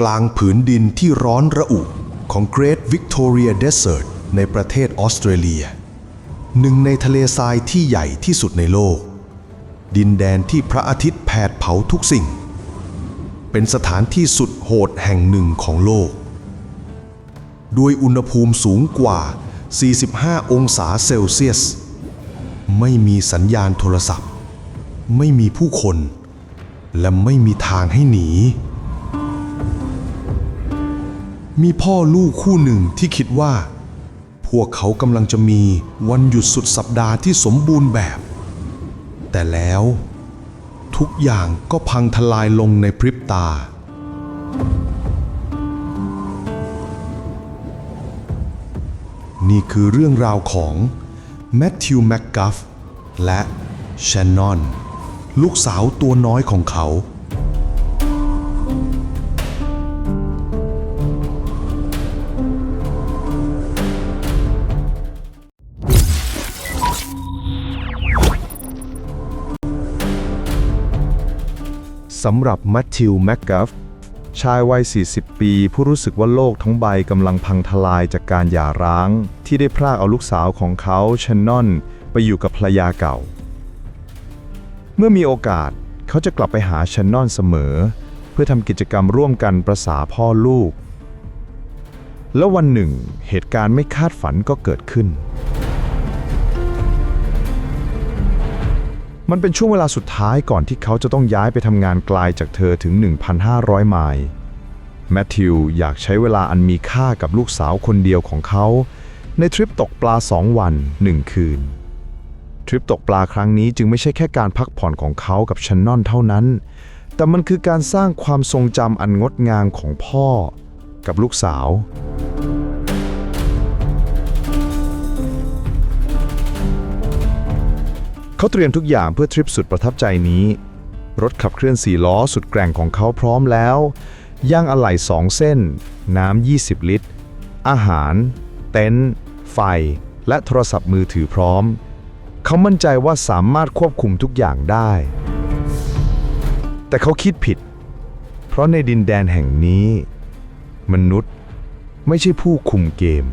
กลางผืนดินที่ร้อนระอุของ Great Victoria Desert ในประเทศออสเตรเลีย หนึ่งในทะเลทรายที่ใหญ่ที่สุดในโลก ดินแดนที่พระอาทิตย์แผดเผาทุกสิ่ง เป็นสถานที่สุดโหดแห่งหนึ่งของโลก ด้วยอุณหภูมิสูงกว่า 45 องศาเซลเซียส ไม่มีสัญญาณโทรศัพท์ ไม่มีผู้คน และไม่มีทางให้หนี มีพ่อลูกคู่หนึ่งที่คิดว่า พวกเขากำลังจะมีวันหยุดสุดสัปดาห์ที่สมบูรณ์แบบ แต่แล้ว ทุกอย่างก็พังทลายลงในพริบตา นี่คือเรื่องราวของแมทธิวแมกกัฟและแชนนอน ลูกสาวตัวน้อยของเขา สำหรับแมทธิวแมกกัฟชายวัย 40 ปี ผู้รู้สึกว่าโลกทั้งใบกำลังพังทลายจากการหย่าร้าง ที่ได้พรากเอาลูกสาวของเขาชนนอน ไปอยู่กับภรรยาเก่า เมื่อมีโอกาสเขาจะกลับไปหาชนนอนเสมอ เพื่อทำกิจกรรมร่วมกันประษาพ่อลูก แล้ววันหนึ่ง เหตุการณ์ไม่คาดฝันก็เกิดขึ้น มันเป็นช่วงเวลาสุดท้ายก่อนที่เขาจะต้องย้ายไปทำงานไกลจากเธอถึง 1,500 ไมล์แมทธิวอยากใช้เวลาอันมีค่ากับลูกสาวคนเดียวของเขา ในทริปตกปลาสองวันหนึ่งคืน ทริปตกปลาครั้งนี้จึงไม่ใช่แค่การพักผ่อนของเขากับชันนอนเท่านั้น แต่มันคือการสร้างความทรงจำอันงดงามของพ่อกับลูกสาว เขาเตรียมทุกอย่างเพื่อทริปสุดประทับใจนี้ รถขับเคลื่อนสี่ล้อสุดแกร่งของเขาพร้อมแล้ว ย่างอะไหล่สองเส้น น้ำ 20 ลิตร อาหาร เต็นท์ไฟ และโทรศัพท์มือถือพร้อม เขามั่นใจว่าสามารถควบคุมทุกอย่างได้ แต่เขาคิดผิด เพราะในดินแดนแห่งนี้ มนุษย์ไม่ใช่ผู้คุมเกม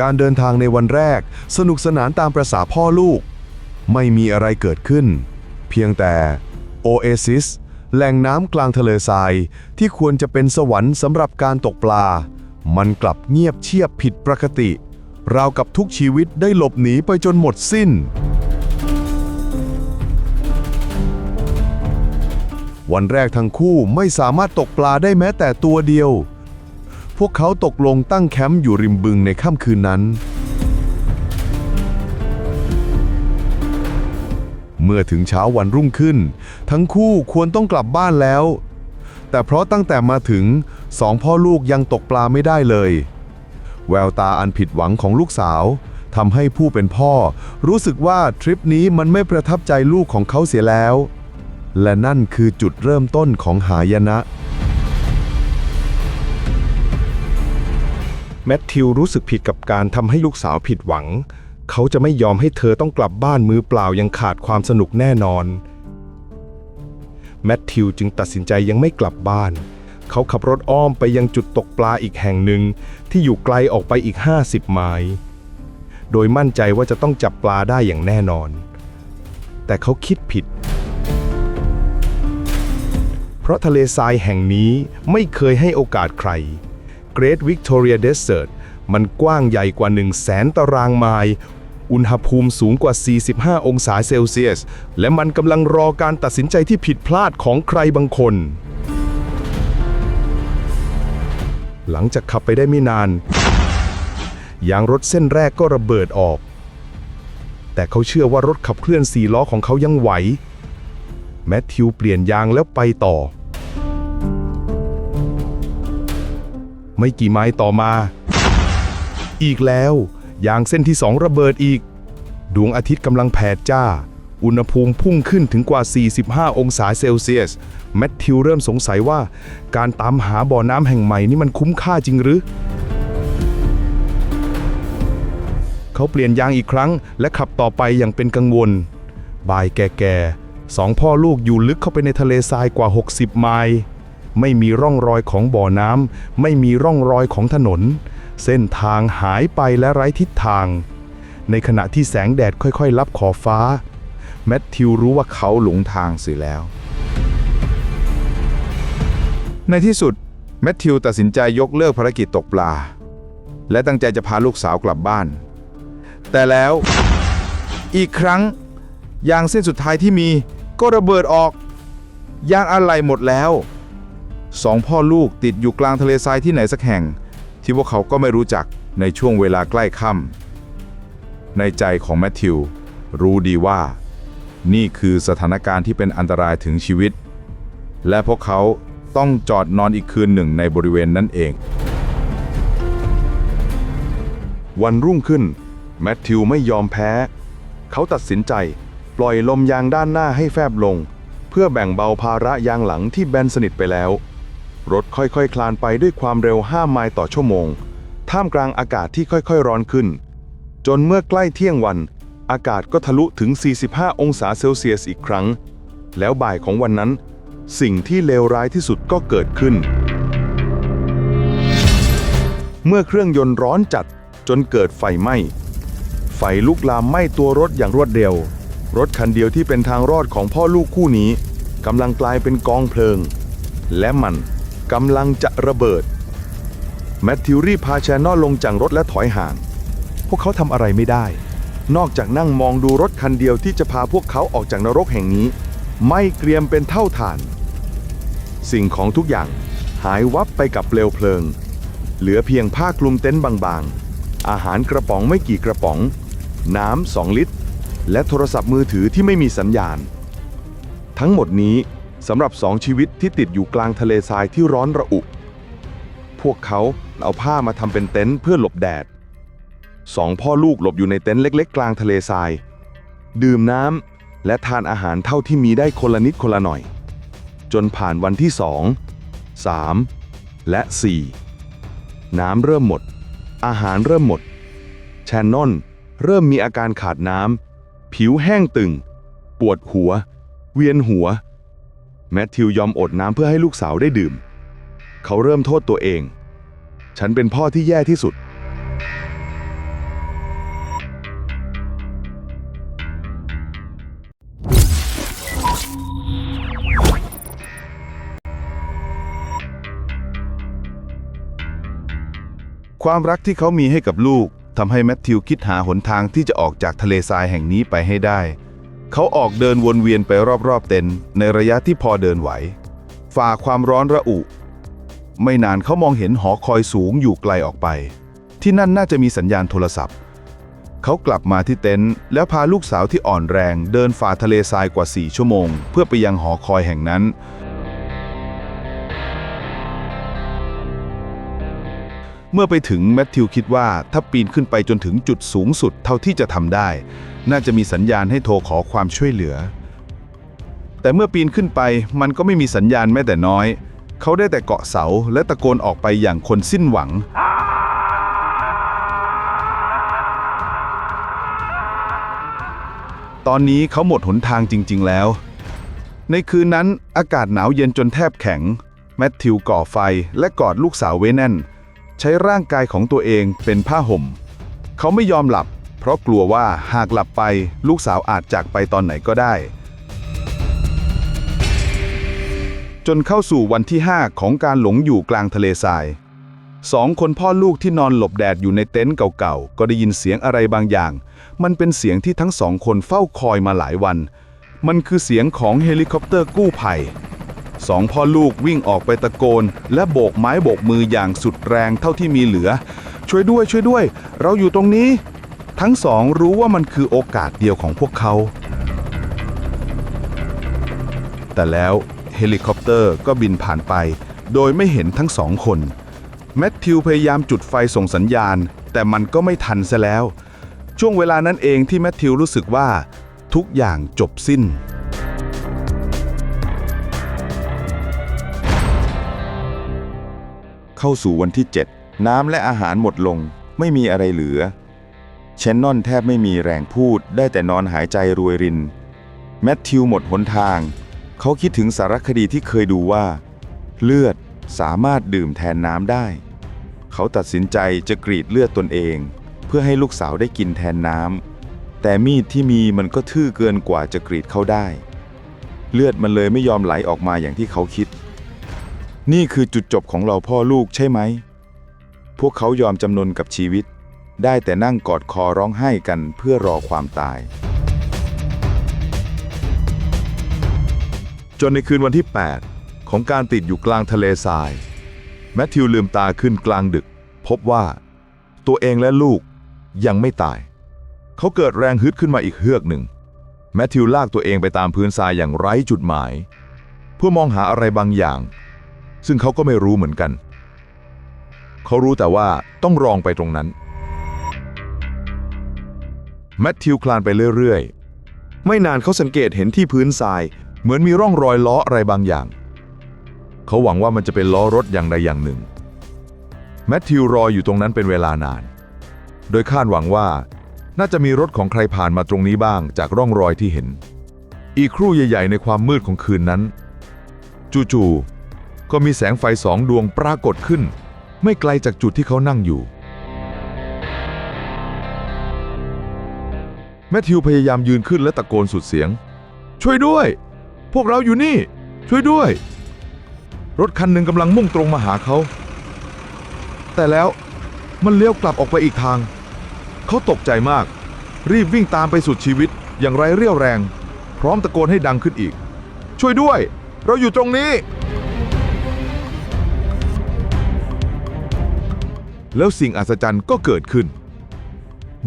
การเดินทางในวันแรก สนุกสนานตามประษาพ่อลูก ไม่มีอะไรเกิดขึ้น เพียงแต่โอเอซิสแหล่งน้ำกลางทะเลทรายที่ควรจะเป็นสวรรค์สำหรับการตกปลา มันกลับเงียบเชียบผิดปกติ ราวกับทุกชีวิตได้หลบหนีไปจนหมดสิ้น วันแรกทั้งคู่ไม่สามารถตกปลาได้แม้แต่ตัวเดียว พวกเขาตกลงตั้งแคมป์อยู่ริมบึงในค่ำคืนนั้น เมื่อถึงเช้าวันรุ่งขึ้น ทั้งคู่ควรต้องกลับบ้านแล้ว แต่เพราะตั้งแต่มาถึงสองพ่อลูกยังตกปลาไม่ได้เลย แววตาอันผิดหวังของลูกสาวทำให้ผู้เป็นพ่อ รู้สึกว่าทริปนี้มันไม่ประทับใจลูกของเขาเสียแล้ว และนั่นคือจุดเริ่มต้นของหายนะ แมทธิวรู้สึกผิดกับการทำให้ลูกสาวผิดหวัง เขาจะไม่ยอมให้เธอต้องกลับบ้านมือเปล่ายังขาดความสนุกแน่นอน แมทธิวจึงตัดสินใจยังไม่กลับบ้าน เขาขับรถอ้อมไปยังจุดตกปลาอีกแห่งหนึ่ง ที่อยู่ไกลออกไปอีก 50 ไมล์ โดยมั่นใจว่าจะต้องจับปลาได้อย่างแน่นอน แต่เขาคิดผิด เพราะทะเลทรายแห่งนี้ไม่เคยให้โอกาสใคร Great Victoria Desert มันกว้างใหญ่กว่า 1 0 0 0 0แสนตารางไมล์ อุณหภูมิสูงกว่า 45 องศาเซลเซียส และมันกำลังรอการตัดสินใจที่ผิดพลาดของใครบางคน หลังจากขับไปได้ไม่นาน ยางรถเส้นแรกก็ระเบิดออก แต่เขาเชื่อว่ารถขับเคลื่อนสี่ล้อของเขายังไหว แมทธิวเปลี่ยนยางแล้วไปต่อ ไม่กี่ไม้ต่อมา อีกแล้ว ยางเส้นที่สองระเบิดอีก ดวงอาทิตย์กำลังแผดจ้า อุณหภูมิพุ่งขึ้นถึงกว่า 45 องศาเซลเซียส แมทธิวเริ่มสงสัยว่า การตามหาบ่อน้ำแห่งใหม่นี่มันคุ้มค่าจริงหรือเขาเปลี่ยนยางอีกครั้ง และขับต่อไปอย่างเป็นกังวล บ่ายแก่ๆสองพ่อลูกอยู่ลึกเข้าไปในทะเลทรายกว่า 60 ไมล์ ไม่มีร่องรอยของบ่อน้ำไม่มีร่องรอยของถนน เส้นทางหายไปและไร้ทิศทาง ในขณะที่แสงแดดค่อยๆ ลับขอบฟ้า แมทธิวรู้ว่าเขาหลงทางเสียแล้ว ในที่สุด แมทธิวตัดสินใจยกเลิกภารกิจตกปลา และตั้งใจจะพาลูกสาวกลับบ้าน แต่แล้วอีกครั้งยางเส้นสุดท้ายที่มีก็ระเบิดออก ยางอะไหล่หมดแล้ว สองพ่อลูกติดอยู่กลางทะเลทรายที่ไหนสักแห่ง ที่พวกเขาก็ไม่รู้จักในช่วงเวลาใกล้ค่ำในใจของแมทธิว รู้ดีว่า นี่คือสถานการณ์ที่เป็นอันตรายถึงชีวิต และพวกเขาต้องจอดนอนอีกคืนหนึ่งในบริเวณนั้นเอง วันรุ่งขึ้น แมทธิวไม่ยอมแพ้ เขาตัดสินใจ ปล่อยลมยางด้านหน้าให้แฟบลง เพื่อแบ่งเบาภาระยางหลังที่แบนสนิทไปแล้ว รถค่อยๆ คลานไปด้วยความเร็ว 5 ไมล์ต่อชั่วโมง ท่ามกลางอากาศที่ค่อยๆ ร้อนขึ้น จนเมื่อใกล้เที่ยงวัน อากาศก็ทะลุถึง 45 องศาเซลเซียสอีกครั้ง แล้วบ่ายของวันนั้น สิ่งที่เลวร้ายที่สุดก็เกิดขึ้น เมื่อเครื่องยนต์ร้อนจัดจนเกิดไฟไหม้ ไฟลุกลามไหม้ตัวรถอย่างรวดเร็ว รถคันเดียวที่เป็นทางรอดของพ่อลูกคู่นี้กำลังกลายเป็นกองเพลิง และมัน กำลังจะระเบิด แมทธิวรีบพาแชนนอลลงจากรถและถอยห่าง พวกเขาทำอะไรไม่ได้ นอกจากนั่งมองดูรถคันเดียวที่จะพาพวกเขาออกจากนรกแห่งนี้ ไม่เกรียมเป็นเท่าฐาน สิ่งของทุกอย่างหายวับไปกับเปลวเพลิง เหลือเพียงผ้าคลุมเต็นท์บางๆ อาหารกระป๋องไม่กี่กระป๋อง น้ำสองลิตร และโทรศัพท์มือถือที่ไม่มีสัญญาณ ทั้งหมดนี้ สำหรับสองชีวิตที่ติดอยู่กลางทะเลทรายที่ร้อนระอุ พวกเขาเอาผ้ามาทำเป็นเต็นท์เพื่อหลบแดดสองพ่อลูกหลบอยู่ในเต็นท์เล็ก ๆ กลางทะเลทราย ดื่มน้ำและทานอาหารเท่าที่มีได้คนละนิดคนละหน่อย จนผ่านวันที่สองสามและสี่น้ำเริ่มหมด อาหารเริ่มหมด แชนนอนเริ่มมีอาการขาดน้ำผิวแห้งตึง ปวดหัว เวียนหัว แมทธิวยอมอดน้ำเพื่อให้ลูกสาวได้ดื่ม เขาเริ่มโทษตัวเอง ฉันเป็นพ่อที่แย่ที่สุด ความรักที่เขามีให้กับลูกทำให้แมทธิวคิดหาหนทางที่จะออกจากทะเลทรายแห่งนี้ไปให้ได้ เขาออกเดินวนเวียนไปรอบๆเต็นท์ในระยะที่พอเดินไหว ฝ่าความร้อนระอุ ไม่นานเขามองเห็นหอคอยสูงอยู่ไกลออกไป ที่นั่นน่าจะมีสัญญาณโทรศัพท์ เขากลับมาที่เต็นท์แล้วพาลูกสาวที่อ่อนแรง เดินฝ่าทะเลทรายกว่า 4 ชั่วโมง เพื่อไปยังหอคอยแห่งนั้น เมื่อไปถึงแมทธิวคิดว่าถ้าปีนขึ้นไปจนถึงจุดสูงสุดเท่าที่จะทำได้ น่าจะมีสัญญาณให้โทรขอความช่วยเหลือ แต่เมื่อปีนขึ้นไปมันก็ไม่มีสัญญาณแม้แต่น้อย เขาได้แต่เกาะเสาและตะโกนออกไปอย่างคนสิ้นหวัง ตอนนี้เขาหมดหนทางจริง ๆ แล้ว ในคืนนั้นอากาศหนาวเย็นจนแทบแข็ง แมทธิวก่อไฟและกอดลูกสาวไว้แน่น ใช้ร่างกายของตัวเองเป็นผ้าห่ม เขาไม่ยอมหลับ เพราะกลัวว่าหากหลับไปลูกสาวอาจจากไปตอนไหนก็ได้ จนเข้าสู่วันที่ 5 ของการหลงอยู่กลางทะเลทรายสองคนพ่อลูกที่นอนหลบแดดอยู่ในเต็นท์เก่าๆ ก็ได้ยินเสียงอะไรบางอย่าง มันเป็นเสียงที่ทั้งสองคนเฝ้าคอยมาหลายวัน มันคือเสียงของเฮลิคอปเตอร์กู้ภัย สองพ่อลูกวิ่งออกไปตะโกน และโบกไม้โบกมืออย่างสุดแรงเท่าที่มีเหลือ ช่วยด้วยช่วยด้วย เราอยู่ตรงนี้ ทั้งสองรู้ว่ามันคือโอกาสเดียวของพวกเขา แต่แล้วเฮลิคอปเตอร์ก็บินผ่านไป โดยไม่เห็นทั้งสองคน แมทธิวพยายามจุดไฟส่งสัญญาณ แต่มันก็ไม่ทันซะแล้ว ช่วงเวลานั้นเองที่แมทธิวรู้สึกว่า ทุกอย่างจบสิ้น เข้าสู่วันที่ 7 น้ำและอาหารหมดลง ไม่มีอะไรเหลือ เชนนอนแทบไม่มีแรงพูด ได้แต่นอนหายใจรวยริน แมทธิวหมดหนทาง เขาคิดถึงสารคดีที่เคยดูว่า เลือดสามารถดื่มแทนน้ำได้ เขาตัดสินใจจะกรีดเลือดตนเอง เพื่อให้ลูกสาวได้กินแทนน้ำ แต่มีดที่มีมันก็ทื่อเกินกว่าจะกรีดเขาได้ เลือดมันเลยไม่ยอมไหลออกมาอย่างที่เขาคิด นี่คือจุดจบของเราพ่อลูกใช่ไหม พวกเขายอมจำนนกับชีวิต ได้แต่นั่งกอดคอร้องไห้กันเพื่อรอความตาย จนในคืนวันที่ 8 ของการติดอยู่กลางทะเลทราย แมทธิวลืมตาขึ้นกลางดึก พบว่า ตัวเองและลูกยังไม่ตาย เขาเกิดแรงฮึดขึ้นมาอีกเฮือกหนึ่ง แมทธิวลากตัวเองไปตามพื้นทรายอย่างไร้จุดหมาย เพื่อมองหาอะไรบางอย่าง ซึ่งเขาก็ไม่รู้เหมือนกัน เขารู้แต่ว่าต้องรองไปตรงนั้น แมทธิวคลานไปเรื่อยๆ ไม่นานเขาสังเกตเห็นที่พื้นทราย เหมือนมีร่องรอยล้ออะไรบางอย่าง เขาหวังว่ามันจะเป็นล้อรถอย่างใดอย่างหนึ่ง แมทธิวรออยู่ตรงนั้นเป็นเวลานาน โดยคาดหวังว่าน่าจะมีรถของใครผ่านมาตรงนี้บ้างจากร่องรอยที่เห็น อีกครู่ใหญ่ ๆ ในความมืดของคืนนั้น จู่ๆ ก็มีแสงไฟสองดวงปรากฏขึ้น ไม่ไกลจากจุดที่เขานั่งอยู่ แมทธิวพยายามยืนขึ้นและตะโกนสุดเสียง ช่วยด้วย พวกเราอยู่นี่ ช่วยด้วย รถคันหนึ่งกำลังมุ่งตรงมาหาเขา แต่แล้วมันเลี้ยวกลับออกไปอีกทาง เขาตกใจมาก รีบวิ่งตามไปสุดชีวิตอย่างไรเรี่ยวแรง พร้อมตะโกนให้ดังขึ้นอีก ช่วยด้วย เราอยู่ตรงนี้ แล้วสิ่งอัศจรรย์ก็เกิดขึ้น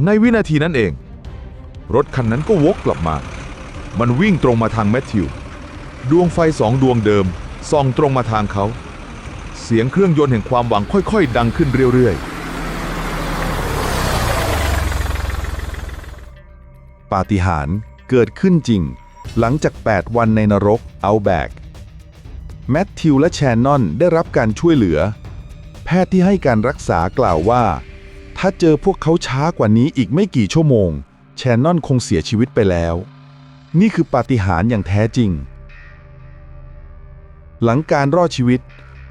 ในวินาทีนั้นเอง รถคันนั้นก็วกกลับมา มันวิ่งตรงมาทางแมทธิว ดวงไฟสองดวงเดิมส่องตรงมาทางเขา เสียงเครื่องยนต์แห่งความหวังค่อยๆ ดังขึ้นเรื่อยๆ ปาฏิหาริย์เกิดขึ้นจริง หลังจาก 8 วันในนรกเอาแบก แมทธิวและแชนนอนได้รับการช่วยเหลือ พทย์ที่ให้การรักษากล่าวว่า ถ้าเจอพวกเขาช้ากว่านี้อีกไม่กี่ชั่วโมง แชนนอนคงเสียชีวิตไปแล้ว นี่คือปาฏิหาริย์อย่างแท้จริง หลังการรอดชีวิต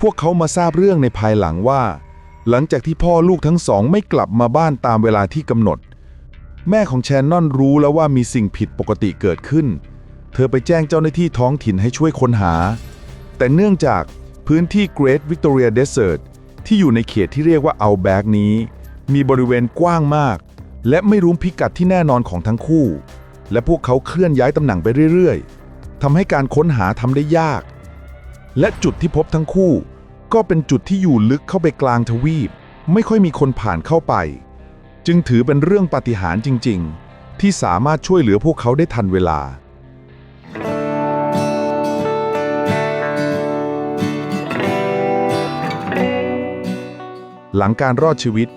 พวกเขามาทราบเรื่องในภายหลังว่า หลังจากที่พ่อลูกทั้งสองไม่กลับมาบ้านตามเวลาที่กำหนด แม่ของแชนนอนรู้แล้วว่ามีสิ่งผิดปกติเกิดขึ้น เธอไปแจ้งเจ้าหน้าที่ท้องถิ่นให้ช่วยค้นหา แต่เนื่องจากพื้นที่ Great Victoria Desert ที่อยู่ในเขตที่เรียกว่าเอาแบกนี้ มีบริเวณกว้างมาก และไม่รู้พิกัดที่แน่นอนของทั้งคู่ และพวกเขาเคลื่อนย้ายตำแหน่งไปเรื่อยๆทำให้การค้นหาทำได้ยาก และจุดที่พบทั้งคู่ ก็เป็นจุดที่อยู่ลึกเข้าไปกลางทวีป ไม่ค่อยมีคนผ่านเข้าไป จึงถือเป็นเรื่องปาฏิหาริย์จริง ๆ ที่สามารถช่วยเหลือพวกเขาได้ทันเวลา หลังการรอดชีวิต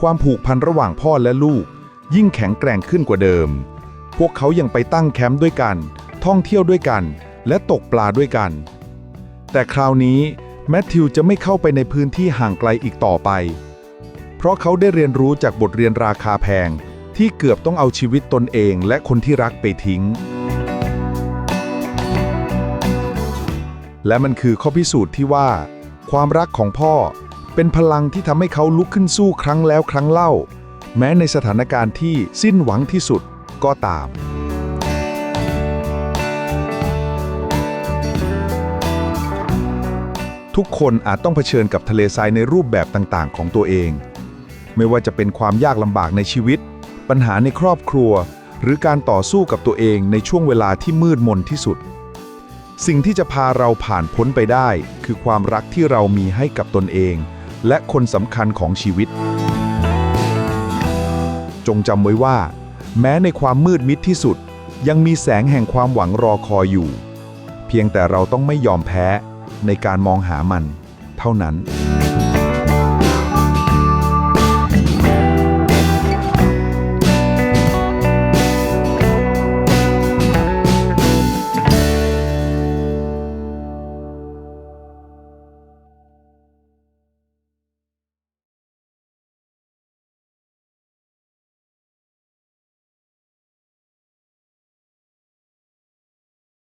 ความผูกพันระหว่างพ่อและลูก ยิ่งแข็งแกร่งขึ้นกว่าเดิม พวกเขายังไปตั้งแคมป์ด้วยกัน ท่องเที่ยวด้วยกัน และตกปลาด้วยกัน แต่คราวนี้แมทธิวจะไม่เข้าไปในพื้นที่ห่างไกลอีกต่อไป เพราะเขาได้เรียนรู้จากบทเรียนราคาแพง ที่เกือบต้องเอาชีวิตตนเองและคนที่รักไปทิ้ง และมันคือข้อพิสูจน์ที่ว่า ความรักของพ่อ เป็นพลังที่ทำให้เขาลุกขึ้นสู้ครั้งแล้วครั้งเล่า แม้ในสถานการณ์ที่สิ้นหวังที่สุดก็ตามทุกคนอาจต้องเผชิญกับทะเลทรายในรูปแบบต่าง ๆ ของตัวเอง ไม่ว่าจะเป็นความยากลำบากในชีวิต ปัญหาในครอบครัว หรือการต่อสู้กับตัวเองในช่วงเวลาที่มืดมนที่สุด สิ่งที่จะพาเราผ่านพ้นไปได้ คือความรักที่เรามีให้กับตนเอง และคนสำคัญของชีวิต จงจำไว้ว่า แม้ในความมืดมิดที่สุด ยังมีแสงแห่งความหวังรอคอยอยู่ เพียงแต่เราต้องไม่ยอมแพ้ในการมองหามัน เท่านั้น